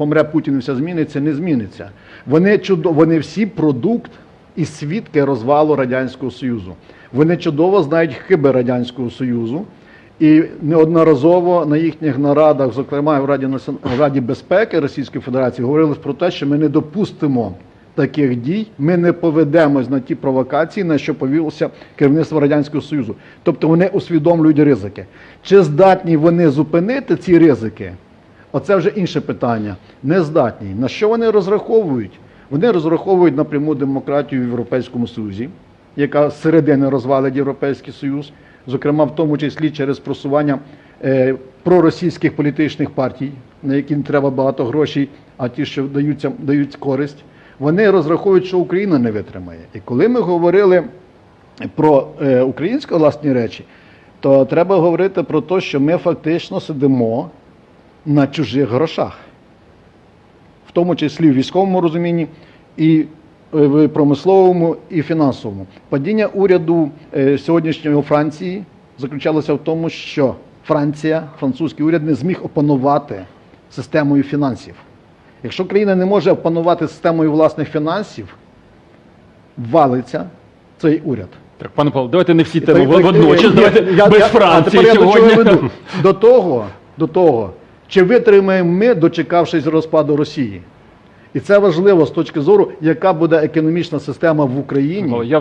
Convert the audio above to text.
помре Путін все зміниться, не зміниться. Вони чудо, вони всі продукт і свідки розвалу Радянського Союзу. Вони чудово знають хиби Радянського Союзу. І неодноразово на їхніх нарадах, зокрема в Раді, в Раді безпеки Російської Федерації, говорили про те, що ми не допустимо таких дій, ми не поведемось на ті провокації, на що повілося керівництво Радянського Союзу. Тобто вони усвідомлюють ризики. Чи здатні вони зупинити ці ризики? Оце вже інше питання. Не здатні. На що вони розраховують? Вони розраховують на пряму демократію в Європейському Союзі, яка з середини розвалить Європейський Союз, зокрема в тому числі через просування е, проросійських політичних партій, на які не треба багато грошей, а ті, що даються, дають користь. Вони розраховують, що Україна не витримає. І коли ми говорили про е, українські власні речі, то треба говорити про те, що ми фактично сидимо на чужих грошах, в тому числі в військовому розумінні і е, в промисловому і фінансовому. Падіння уряду е, сьогоднішньої Франції заключалося в тому, що Франція, французький уряд не зміг опанувати системою фінансів. Якщо країна не може опанувати системою власних фінансів, валиться цей уряд. Так, пане Павло, давайте не всі теми водночас. Давайте я- без я- Франції а тепер я до чого веду? До того, до того, чи витримаємо ми, дочекавшись розпаду Росії? І це важливо з точки зору, яка буде економічна система в Україні. Я